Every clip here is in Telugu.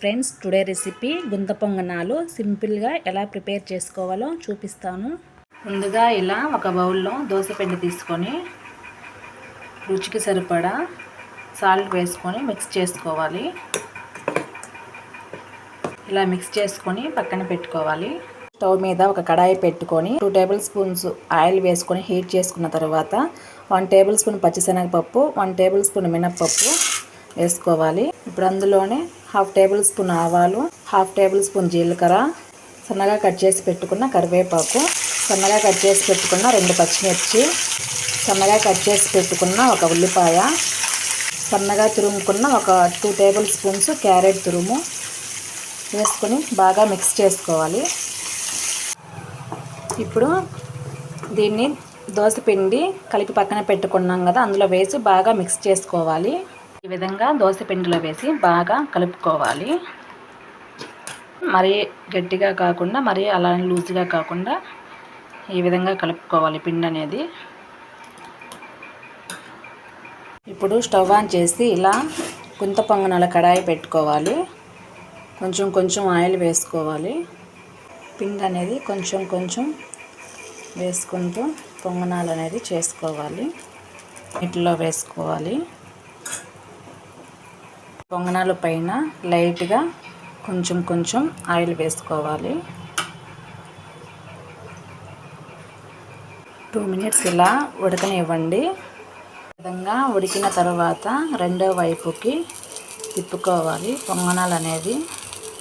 ఫ్రెండ్స్ టుడే రెసిపీ గుంత పొంగనాలు. సింపుల్గా ఎలా ప్రిపేర్ చేసుకోవాలో చూపిస్తాను. ముందుగా ఇలా ఒక బౌల్లో పిండి తీసుకొని రుచికి సరిపడా సాల్ట్ వేసుకొని మిక్స్ చేసుకోవాలి. ఇలా మిక్స్ చేసుకొని పక్కన పెట్టుకోవాలి. స్టవ్ మీద ఒక కడాయి పెట్టుకొని టూ టేబుల్ స్పూన్స్ ఆయిల్ వేసుకొని హీట్ చేసుకున్న తర్వాత వన్ టేబుల్ స్పూన్ పచ్చిశనగపప్పు వన్ టేబుల్ స్పూన్ మినప్పప్పు వేసుకోవాలి. ఇప్పుడు అందులోనే హాఫ్ టేబుల్ స్పూన్ ఆవాలు హాఫ్ టేబుల్ స్పూన్ జీలకర్ర సన్నగా కట్ చేసి పెట్టుకున్న కరివేపాకు సన్నగా కట్ చేసి పెట్టుకున్న రెండు పచ్చిమిర్చి సన్నగా కట్ చేసి పెట్టుకున్న ఒక ఉల్లిపాయ సన్నగా తురుముకున్న ఒక టూ టేబుల్ స్పూన్స్ క్యారెట్ తురుము వేసుకొని బాగా మిక్స్ చేసుకోవాలి. ఇప్పుడు దీన్ని దోశ పిండి కలిపి పక్కన పెట్టుకున్నాం కదా అందులో వేసి బాగా మిక్స్ చేసుకోవాలి. ఈ విధంగా దోశ పిండిలో వేసి బాగా కలుపుకోవాలి. మరీ గట్టిగా కాకుండా మరీ అలా లూజ్గా కాకుండా ఈ విధంగా కలుపుకోవాలి పిండి అనేది. ఇప్పుడు స్టవ్ ఆన్ చేసి ఇలా గుంత పొంగనాల కడాయి పెట్టుకోవాలి. కొంచెం కొంచెం ఆయిల్ వేసుకోవాలి. పిండి అనేది కొంచెం కొంచెం వేసుకుంటూ పొంగనాలు అనేది చేసుకోవాలి. నీటిలో వేసుకోవాలి. పొంగనాల పైన లైట్గా కొంచెం కొంచెం ఆయిల్ వేసుకోవాలి. టూ మినిట్స్ ఇలా ఉడకనివ్వండి. విధంగా ఉడికిన తర్వాత రెండో వైపుకి తిప్పుకోవాలి పొంగనాలు అనేది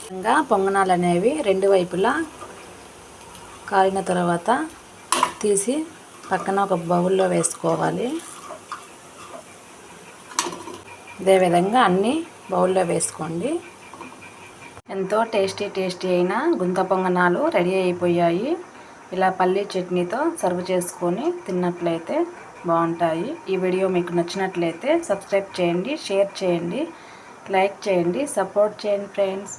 విధంగా పొంగనాలు అనేవి రెండు వైపులా కాలిన తర్వాత తీసి పక్కన ఒక బౌల్లో వేసుకోవాలి. అదేవిధంగా అన్నీ బౌల్లో వేసుకోండి. ఎంతో టేస్టీ టేస్టీ అయిన గుంత పొంగనాలు రెడీ అయిపోయాయి. ఇలా పల్లీ చట్నీతో సర్వ్ చేసుకొని తిన్నట్లయితే బాగుంటాయి. ఈ వీడియో మీకు నచ్చినట్లయితే సబ్స్క్రైబ్ చేయండి షేర్ చేయండి లైక్ చేయండి సపోర్ట్ చేయండి ఫ్రెండ్స్.